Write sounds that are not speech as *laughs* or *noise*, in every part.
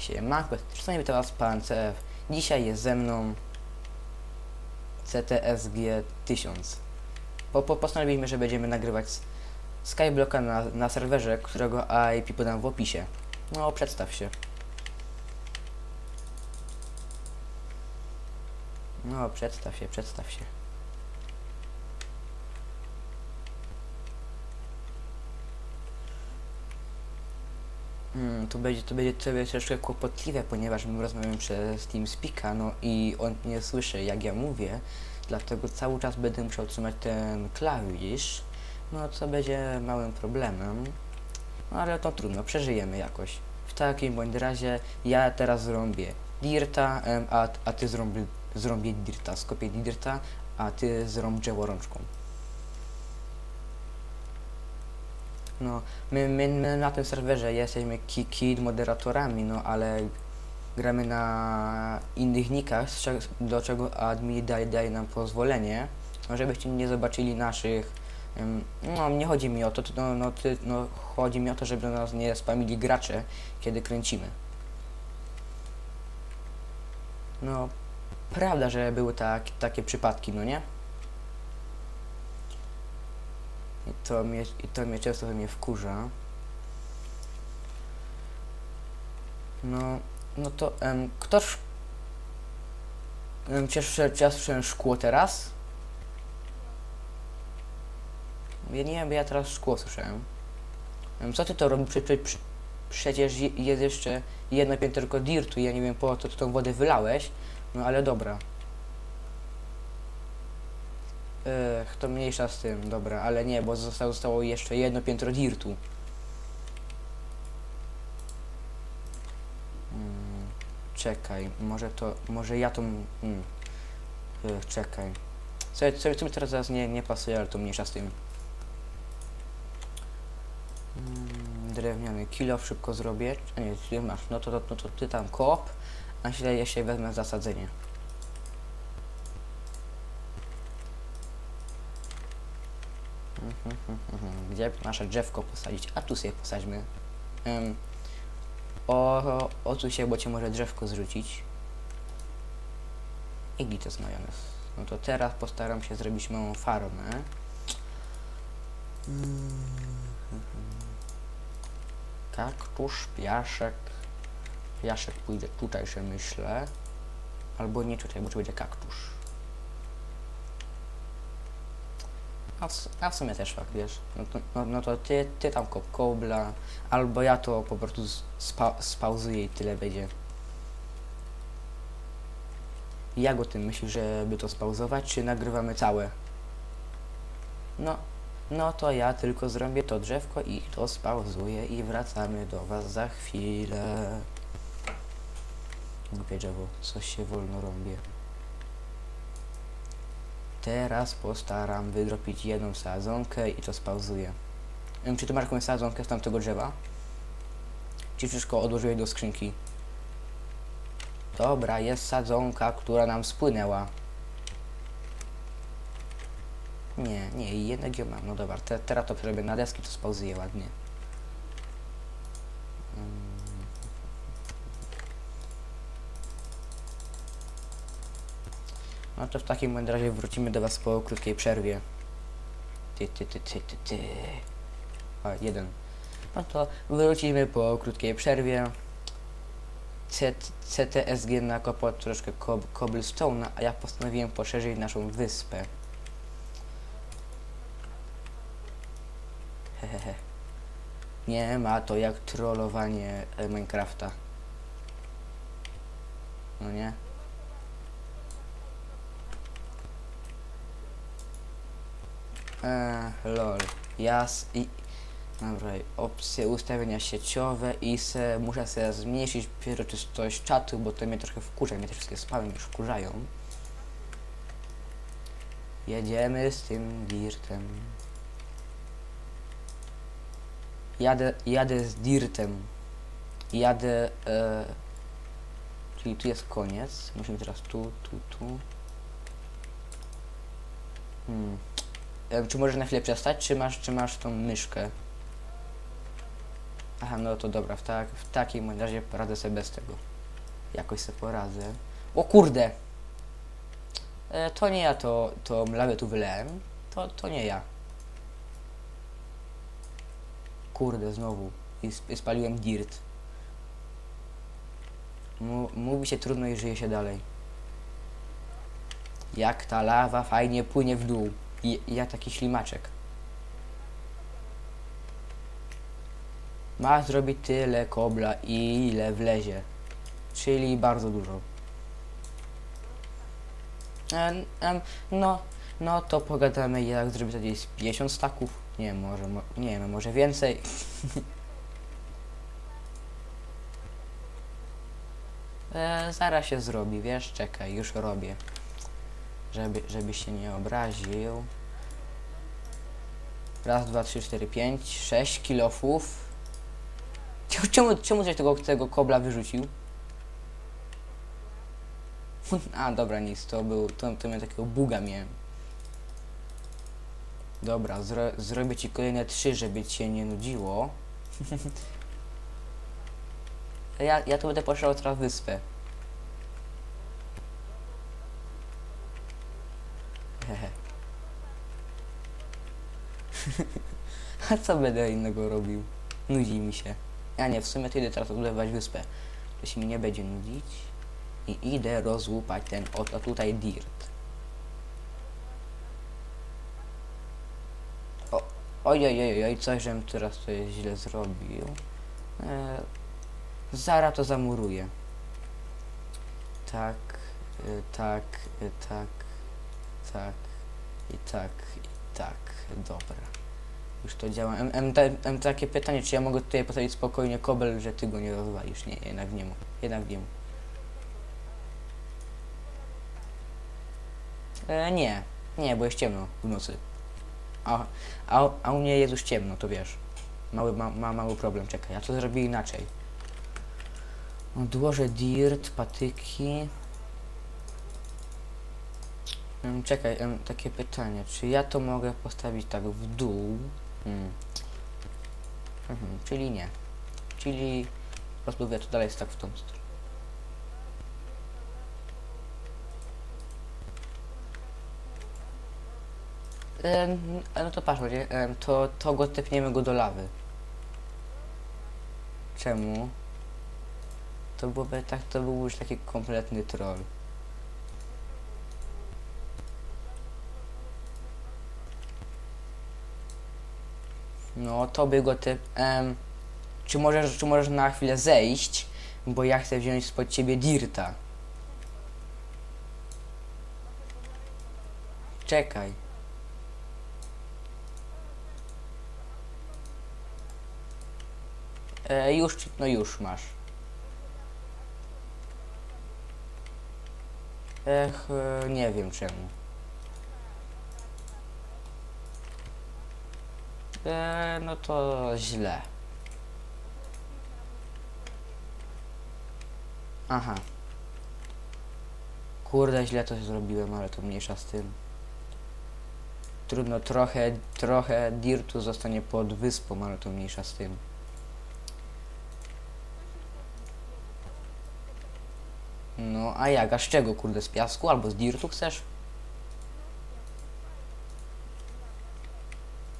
Siemanko, witam was pan CF. Dzisiaj jest ze mną CTSG 1000. Po, po, postanowiliśmy, że będziemy nagrywać Skyblocka na, na serwerze, którego IP podam w opisie. No, przedstaw się. No, przedstaw się, przedstaw się. Hmm, to będzie, to będzie, to będzie troszkę kłopotliwe, ponieważ my rozmawiamy przez TeamSpeaka, no i on nie słyszy jak ja mówię, dlatego cały czas będę musiał trzymać ten klawisz, no co będzie małym problemem, no ale to trudno, przeżyjemy jakoś. W takim bądź razie ja teraz zrobię dirta, a, a ty zrobię, zrobię dirta, skopię dirta, a ty zrób drzewo. No, my, my, my na tym serwerze jesteśmy ki- kid moderatorami, no ale gramy na innych nikach, do czego admin daje, daje nam pozwolenie, no żebyście nie zobaczyli naszych, no nie chodzi mi o to, to- no, no, ty, no chodzi mi o to, żeby nas nie spamili gracze, kiedy kręcimy. No, prawda, że były tak, takie przypadki, no nie? I to mnie, i to mnie często mnie wkurza. No, no to em, ktoś... Em, ja słyszałem szkło teraz? Ja nie wiem, ja teraz szkło słyszałem. Em, co ty to robisz? Prze, prze, prze, przecież je- jest jeszcze jedno pięterko dirtu ja nie wiem po co ty tą wodę wylałeś. No ale dobra. Ech, to mniejsza z tym, dobra, ale nie, bo zostało, zostało jeszcze jedno piętro dirtu. Mm, czekaj, może to, może ja to, mm, ech, czekaj. Co, co, co mi teraz nie, nie pasuje, ale to mniejsza z tym. Mm, drewniany kilo szybko zrobię. A nie, ty masz, no to, to, no to ty tam kop, a ja się wezmę zasadzenie. Mhm, mhm, mhm. Gdzie nasze drzewko posadzić? A tu sobie posadźmy. Em, o, o, o tu się, bo cię może drzewko zrzucić. I glitos majonez. No to teraz postaram się zrobić małą farmę. Mm, Kaktusz, piaszek. Piaszek pójdzie tutaj, że myślę. Albo nie tutaj, bo tu będzie kaktusz. A w, a w sumie też fakt, wiesz. No to, no, no to ty, ty tam kop kobla, albo ja to po prostu spa, spauzuję i tyle będzie. Jak o tym myślisz, żeby to spauzować, czy nagrywamy całe? No, no to ja tylko zrobię to drzewko i to spauzuję i wracamy do was za chwilę. Głupie drzewo, coś się wolno rąbie. Teraz postaram wydropić jedną sadzonkę i to spauzuję. Czy ty masz jakąś sadzonkę z tamtego drzewa? Czy wszystko odłożyłeś do skrzynki? Dobra, jest sadzonka, która nam spłynęła. Nie, nie, jednak ją mam. No dobra, te, teraz to przerobię na deski, to spauzuję ładnie. No to w takim razie wrócimy do Was po krótkiej przerwie. Ty, ty, ty, ty, ty, ty. A, jeden. No to wrócimy po krótkiej przerwie. C CTSG nakopał troszkę kob cobblestone'a, a ja postanowiłem poszerzyć naszą wyspę. Hehehe. Nie ma to jak trollowanie Minecrafta. No nie? Eee, lol. Ja s- i... Dobra, opcje ustawienia sieciowe i se, muszę sobie zmniejszyć przejrzystość czatu, bo to mnie trochę wkurza, mnie te wszystkie mnie już wkurzają. Jedziemy z tym dirtem. Jadę, jadę z dirtem. Jadę, e, czyli tu jest koniec. Musimy teraz tu, tu, tu. Hmm. E, Czy możesz na chwilę przestać, czy masz, czy masz tą myszkę? Aha, no to dobra, w, tak, w takim razie poradzę sobie bez tego. Jakoś sobie poradzę. O kurde! E, to nie ja to, to lawę tu wylałem. To, to nie ja. Kurde, znowu. I sp- spaliłem dirt. Mówi się trudno i żyje się dalej. Jak ta lawa fajnie płynie w dół. I ja taki ślimaczek. Ma zrobić tyle kobla, ile wlezie. Czyli bardzo dużo. Em, em, no, no to pogadamy jak zrobić z 50 staków. Nie, może, mo, nie no, może więcej. *laughs* e, zaraz się zrobi, wiesz, czekaj, już robię. Żeby, żebyś się nie obraził. Raz, dwa, trzy, cztery, pięć, sześć kilofów. Czemu, czemu coś tego, tego kobla wyrzucił? *laughs* A, dobra, nic, to był, to, to miałem takiego buga miałem. Dobra, zro, zrobię ci kolejne trzy, żeby cię nie nudziło. *laughs* ja, ja tu będę poszedł teraz wyspę. *laughs* A co będę innego robił? Nudzi mi się. Ja nie, w sumie to idę teraz odlewać wyspę. To się mi nie będzie nudzić. I idę rozłupać ten oto tutaj dirt. O, oj, oj, oj, oj, coś, żem teraz tutaj źle zrobił. E, zara to zamuruję. Tak, e, tak, e, tak, tak, i tak, i tak, dobra. Już to działa. Em, takie pytanie, czy ja mogę tutaj postawić spokojnie kobel, że ty go nie rozwalisz? Nie, jednak nie mu. Jednak nie mu. E, nie, nie, bo jest ciemno w nocy. A, a, a u mnie jest już ciemno, to wiesz. Mały, ma, ma mały problem, czekaj, ja to zrobię inaczej. Odłożę dirt, patyki. Czekaj, takie pytanie, czy ja to mogę postawić tak w dół? Hmm. Mhm, czyli nie. Czyli rozbudowię to dalej tak w tą stronę. No to patrz, em, to, to go tepniemy go do lawy. Czemu? To byłoby tak, to był już taki kompletny troll. No, to by go te... Em, czy, możesz, czy możesz na chwilę zejść? Bo ja chcę wziąć spod ciebie dirta. Czekaj. E, już, no już masz. Ech, e, nie wiem czemu. E, no to źle. Aha. Kurde, źle to zrobiłem, ale to mniejsza z tym. Trudno, trochę, trochę dirtu zostanie pod wyspą, ale to mniejsza z tym. No, a jak? A z czego, kurde? Z piasku albo z dirtu chcesz?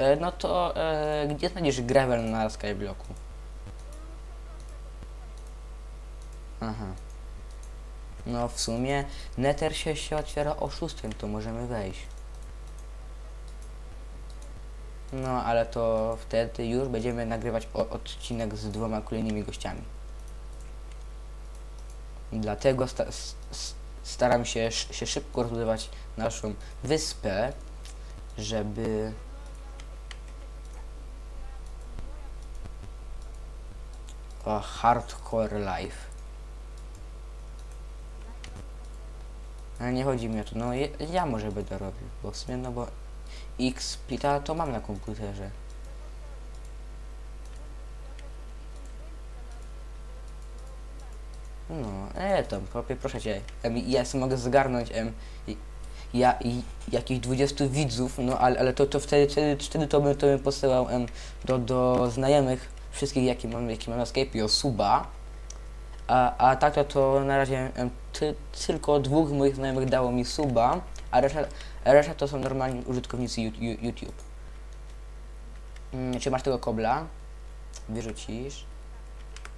E, no to e, gdzie znajdziesz gravel na skyblocku? Aha. No w sumie Nether się, się otwiera o 6, to możemy wejść. No ale to wtedy już będziemy nagrywać o, odcinek z dwoma kolejnymi gościami. Dlatego sta, staram się, się szybko rozbudować naszą wyspę, żeby hardcore life. Ale nie chodzi mi o to, no ja, może będę robił, bo w sumie no bo XP to, mam na komputerze. No, e to, popie, proszę cię, ja sobie mogę zgarnąć em, ja i jakichś 20 widzów, no ale, ale to, to wtedy, wtedy, wtedy to bym, to bym posyłał em, do, do znajomych wszystkich, jakie mam, jakie mam na Skype'ie o suba. A, a tak to, to na razie ty, tylko dwóch moich znajomych dało mi suba, a reszta, reszta to są normalni użytkownicy YouTube. Mm, czy masz tego kobla? Wyrzucisz.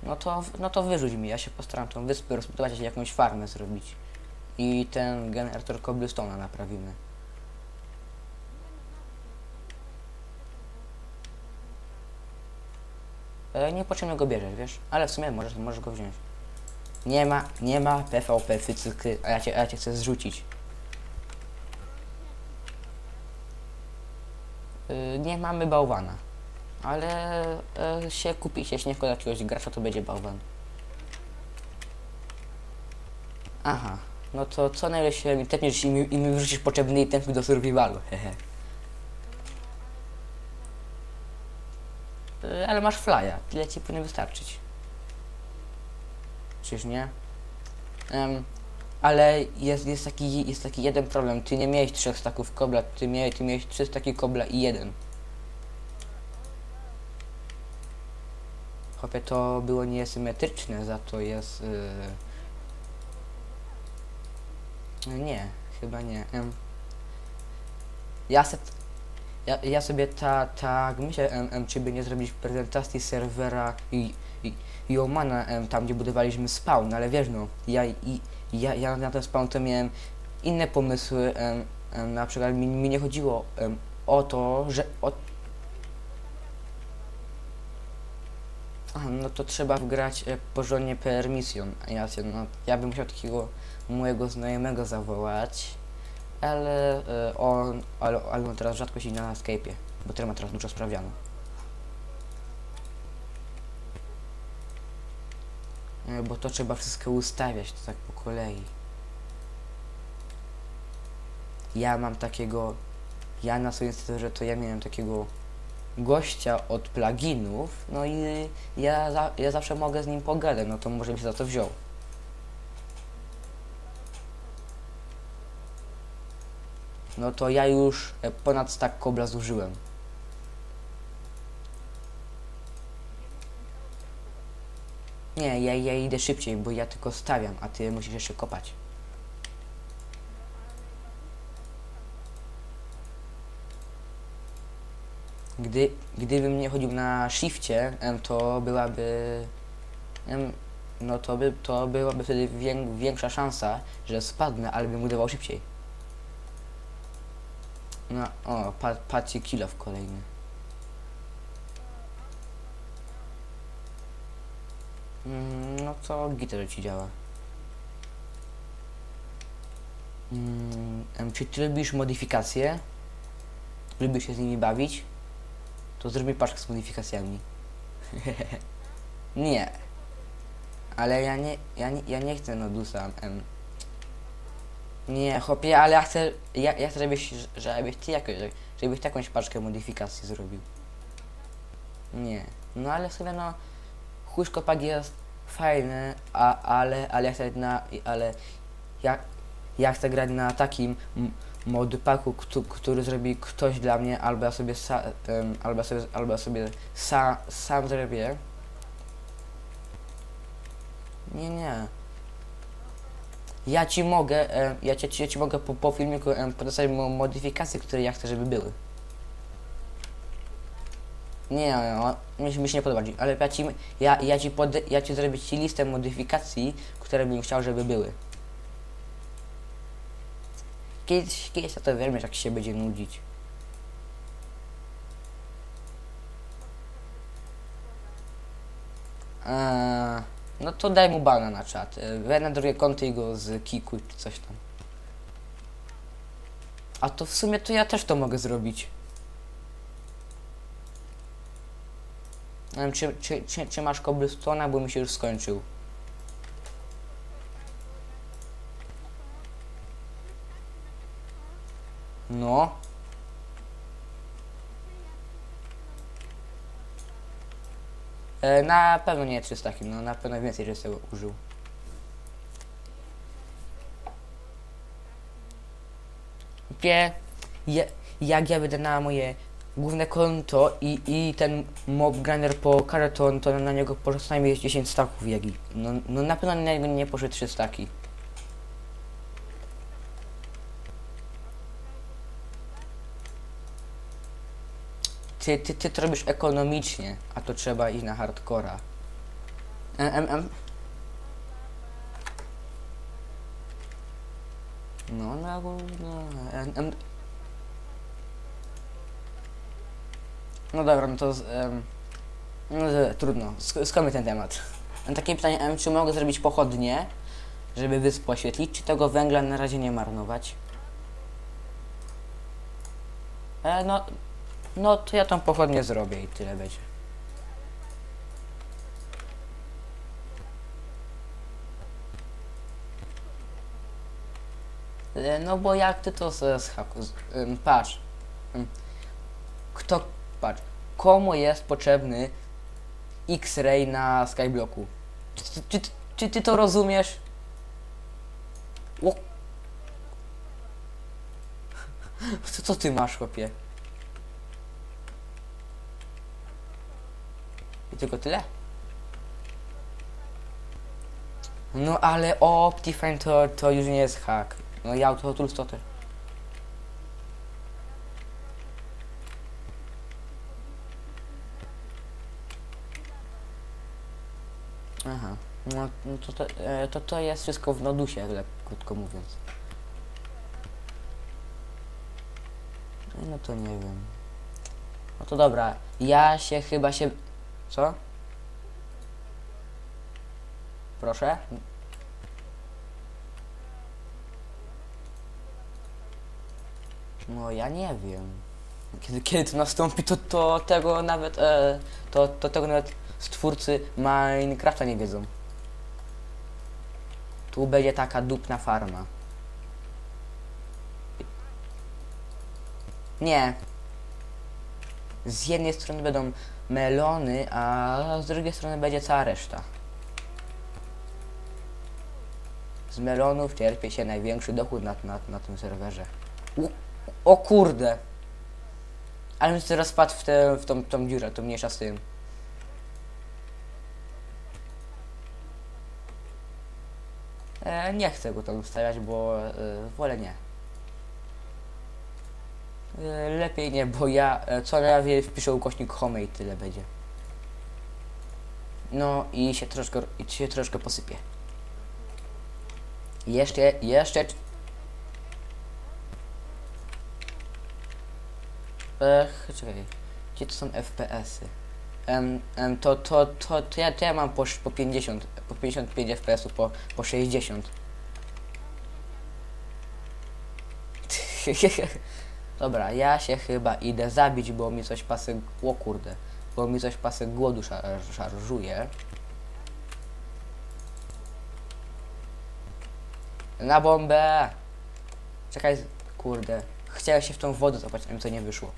No to, no to wyrzuć mi, ja się postaram tą wyspę rozbudować, jakąś farmę zrobić. I ten generator cobblestone'a naprawimy. E, niepotrzebnie go bierzesz, wiesz? Ale w sumie możesz, możesz go wziąć. Nie ma, nie ma PvP fycyky, a ja cię, a ja cię chcę zrzucić. Y, nie mamy bałwana. Ale e, się kupicie, jeśli nie wkłada jakiegoś gracza, to będzie bałwan. Aha, no to co najlepiej mi tepniesz i mi, i mi wrzucisz potrzebny item do survivalu, hehe. Ale masz flya, tyle ci powinno wystarczyć. Czyż nie? Em, ale jest, jest, taki, jest taki jeden problem. Ty nie miałeś trzech staków kobla, ty miałeś, ty miałeś trzy staki kobla i jeden. Chopie, to było niesymetryczne, za to jest... Yy... Nie, chyba nie. Em, ja, se, ja, ja sobie ta, tak myślę, em, czy by nie zrobić prezentacji serwera i, i, i Omana em, tam, gdzie budowaliśmy spawn, ale wiesz no, ja, i, ja, ja na ten spawn to miałem inne pomysły, em, em, na przykład mi, mi nie chodziło em, o to, że o, no to trzeba wgrać e, porządnie permission. A Ja, się, no, ja bym musiał takiego mojego znajomego zawołać, ale e, on, ale, ale on teraz rzadko siedzi na Skype'ie, bo teraz ma teraz dużo sprawiano. E, Bo to trzeba wszystko ustawiać, to tak po kolei. Ja mam takiego, ja na swoim serwerze to ja miałem takiego gościa od pluginów, no i ja, za, ja zawsze mogę z nim pogadać, no to może by się za to wziął. No to ja już e, ponad stack kobla zużyłem. Nie, ja, ja idę szybciej, bo ja tylko stawiam, a ty musisz jeszcze kopać. Gdy, gdybym nie chodził na shifcie, to byłaby. No to by to byłaby wtedy wię, większa szansa, że spadnę, ale bym budował szybciej. No, o, pa, patrzcie kilo w kolejny. Mm, no to gitar ci działa. Mm, czy ty lubisz modyfikacje? Lubisz się z nimi bawić? To zrób mi paczkę z modyfikacjami. *laughs* nie. Ale ja nie, ja nie, ja nie chcę Nodusa. Em. Nie, chłopie, ale ja chcę, ja, ja chcę, żebyś, żebyś ty jakoś, żebyś ty jakąś paczkę modyfikacji zrobił. Nie. No ale sobie no, chuszkopak jest fajny, a, ale, ale ja chcę na, ale ja, ja chcę grać na takim modpaku, któ- który zrobi ktoś dla mnie, albo ja sobie, sa, em, albo ja sobie, albo sobie sa, sam zrobię. Nie, nie. Ja ci mogę, em, ja ci, ja ci mogę po, po filmiku em, podesłać mo- modyfikacje, które ja chcę, żeby były. Nie, no, mi, się- mi się nie podoba, ale ja ci, ja, ja ci, pode, ja ci zrobię ci listę modyfikacji, które bym chciał, żeby były. Kiedyś, kiedyś to weźmiesz, jak się będzie nudzić. Eee, no to daj mu bana na czat. E, Weź na drugie konto i go z kiku czy coś tam. A to w sumie to ja też to mogę zrobić. Nie wiem, czy, czy, czy, czy masz cobblestone'a, bo mi się już skończył. No. E, na pewno nie 300 takim, no na pewno więcej, że sobie użył. Wie, je, jak ja będę na moje główne konto i, i ten mob grinder po karton, to na niego poszło co najmniej 10 staków jagi. No, no na pewno na niego nie poszły 3 staki. Ty, ty, ty to robisz ekonomicznie, a to trzeba iść na hardcora. Em. No, no, no, em. No dobra, no to em, no, trudno, Sk- skończmy ten temat. Mam takie pytanie, em, czy mogę zrobić pochodnie, żeby wyspę oświetlić, czy tego węgla na razie nie marnować? E, no, no to ja tą pochodnię zrobię i tyle będzie. E, No bo jak ty to z, z, patrz. Kto, patrz, komu jest potrzebny X-ray na Skyblocku? Czy, czy, czy, czy ty to rozumiesz? O. *laughs* Co, co ty masz, chłopie? Tylko tyle? No ale Optifine to, to już nie jest hack. No ja to Tools to też. Aha. No, no to, to, e, to to jest wszystko w nodusie, tak krótko mówiąc. No to nie wiem. No to dobra, ja się chyba się... Co? Proszę? No ja nie wiem. Kiedy, kiedy to nastąpi, to, to tego nawet e, to, to tego nawet stwórcy Minecrafta nie wiedzą. Tu będzie taka dupna farma. Nie. Z jednej strony będą melony, a z drugiej strony będzie cała reszta. Z melonów czerpie się największy dochód na, na, na tym serwerze. U, o kurde! Ale bym teraz wpadł w, tę w tą, tą dziurę, to mniejsza z tym. E, nie chcę go tam ustawiać, bo e, wolę nie. E, lepiej nie, bo ja e, co najmniej wpiszę ukośnik home i tyle będzie. No i się troszkę, i się troszkę posypie. Jeszcze, jeszcze... Ech, czekaj. Gdzie to są FPS-y? Em, em, to, to, to, to, ja, to ja mam po, po 50, po 55 FPS-ów, po, po 60. *laughs* Dobra, ja się chyba idę zabić, bo mi coś pasy... O kurde. Bo mi coś pasy głodu szar szarżuje. Na bombę! Czekaj, kurde. Chciałem się w tą wodę zapać, a mi to nie wyszło.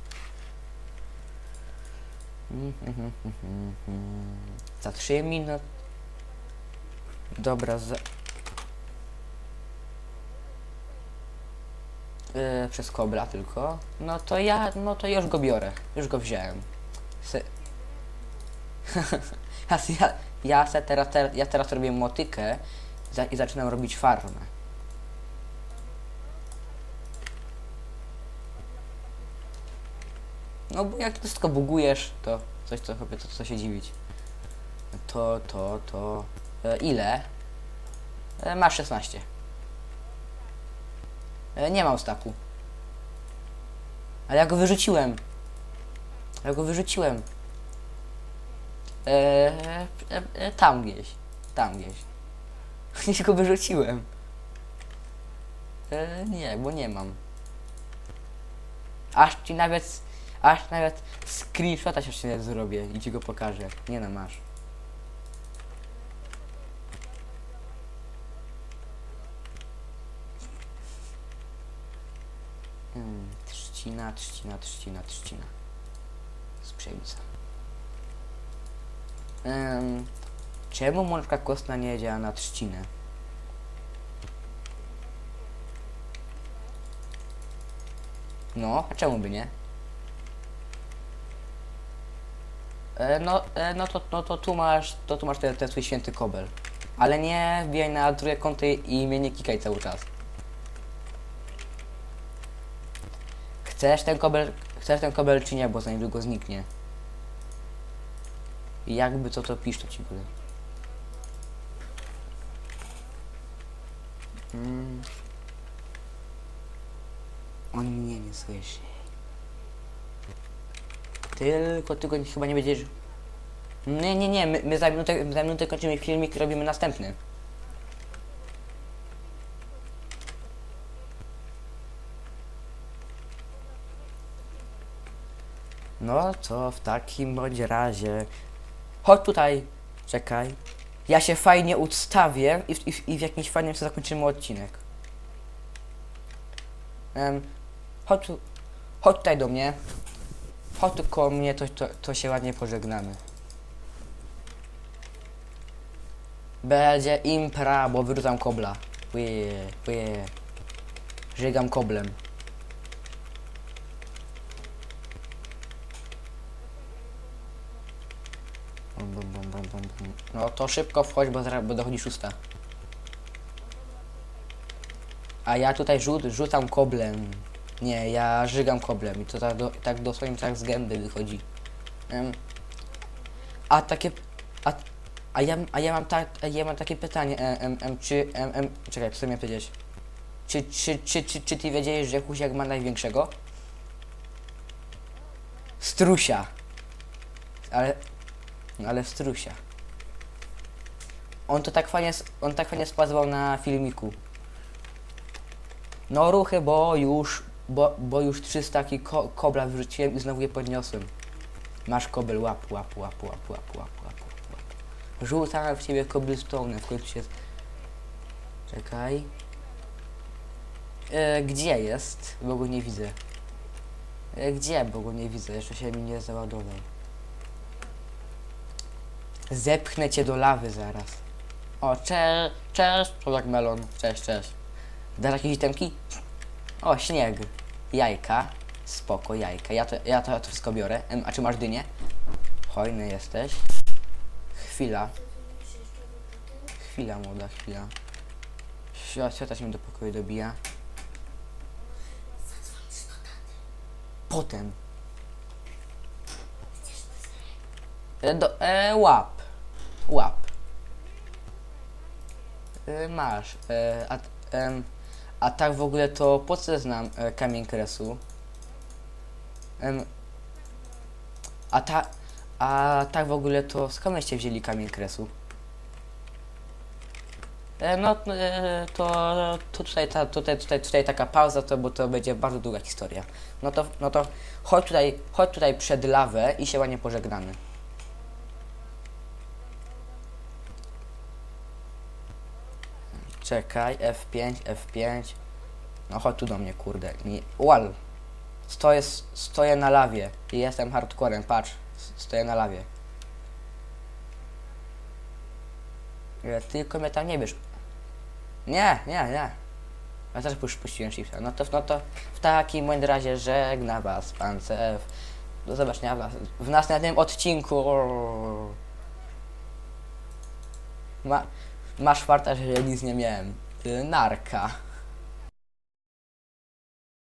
Za 3 minut. Dobra, za... Yy, przez kobla tylko. No to ja, no to już go biorę. Już go wziąłem. Se... *laughs* ja, ja, se teraz, teraz, ja teraz robię motykę za, i zaczynam robić farmę. No bo jak wszystko bugujesz, to coś co chłopie, to co się dziwić. To, to, to. E, ile? E, masz 16. E, nie mam staku. Ale ja go wyrzuciłem. Ja go wyrzuciłem. E, e, e, tam gdzieś. Tam gdzieś. *laughs* Gdzieś go wyrzuciłem. E, nie, bo nie mam. Aż ci nawet, aż nawet screenshota się zrobię i ci go pokażę. Nie no, masz. Hmm, trzcina, trzcina, trzcina, pszenica. Um, czemu mączka kostna nie działa na trzcinę? No, a czemu by nie? E, no, e, no, to, no to tu masz, to tu masz ten, ten swój święty kobel. Ale nie wbijaj na drugie kąty i mnie nie kikaj cały czas. Chcesz ten kobel, chcesz ten kobel czy nie, bo za niedługo zniknie. I jakby co to pisz, to ci powiem. Mm. On mnie nie słyszy. Tylko, tylko chyba nie będziesz... Nie, nie, nie, my, my za minutę, za minutę kończymy filmik robimy następny. No to w takim bądź razie... Chodź tutaj, czekaj. Ja się fajnie ustawię i, w- i, w- i w jakimś fajnym miejscu zakończymy odcinek. Em, chodź chodź tutaj do mnie. Chodź tu koło mnie, to, to, to się ładnie pożegnamy. Będzie impra, bo wyrzucam kobla. Łyje, łyje. Żygam koblem. To szybko wchodź, bo, bo dochodzi szósta. A ja tutaj rzut, rzucam koblem. Nie, ja żygam koblem i to tak, do, tak dosłownie tak z gęby wychodzi. Em, a takie... A, a, ja, a, ja mam tak, ja mam takie pytanie, em, em, czy... Em, em, czekaj, co miałem powiedzieć? Czy, czy, czy, czy, czy ty wiedziałeś, że Husiak ma największego? Strusia. Ale... Ale strusia. On to tak fajnie, on tak fajnie spazował na filmiku. No ruchy, bo już, bo, bo już 300 taki ko kobla wyrzuciłem i znowu je podniosłem. Masz kobel, łap, łap, łap, łap, łap, łap, łap, łap. Rzucam w ciebie cobblestone, w końcu się... Czekaj. E, gdzie jest? Bo go nie widzę. E, gdzie? Bo go nie widzę, jeszcze się mi nie załadował. Zepchnę cię do lawy zaraz. O, cześć, cześć, człowiek melon, cześć, cześć. Dasz jakieś itemki? O, śnieg. Jajka. Spoko, jajka. Ja to, ja to, ja to wszystko biorę. Em, a czy masz dynię? Hojny jesteś. Chwila. Chwila, młoda, chwila. Świat, świata się do pokoju dobija. Potem. E, do, e, łap. Łap. E, masz. E, a, a tak w ogóle to po co znam e, kamień kresu? A, ta, a tak w ogóle to skądście wzięli kamień kresu? No to, to tutaj, ta, tutaj, tutaj, tutaj taka pauza, to, bo to będzie bardzo długa historia. No to, no to chodź tutaj, chodź tutaj przed lawę i się ładnie pożegnamy. Czekaj, F5, F5. No chodź tu do mnie, kurde. Nie. Wal. Stoję, stoję na lawie i jestem hardcorem, patrz. Stoję na lawie. Nie, Tylko mnie tam nie bierz. Nie, nie, nie. Ja też już puściłem shifta. No to, no to w takim bądź razie żegna was pan CF. Do zobaczenia was w następnym odcinku. Ma, masz farta, że nic nie miałem. Y, Narka.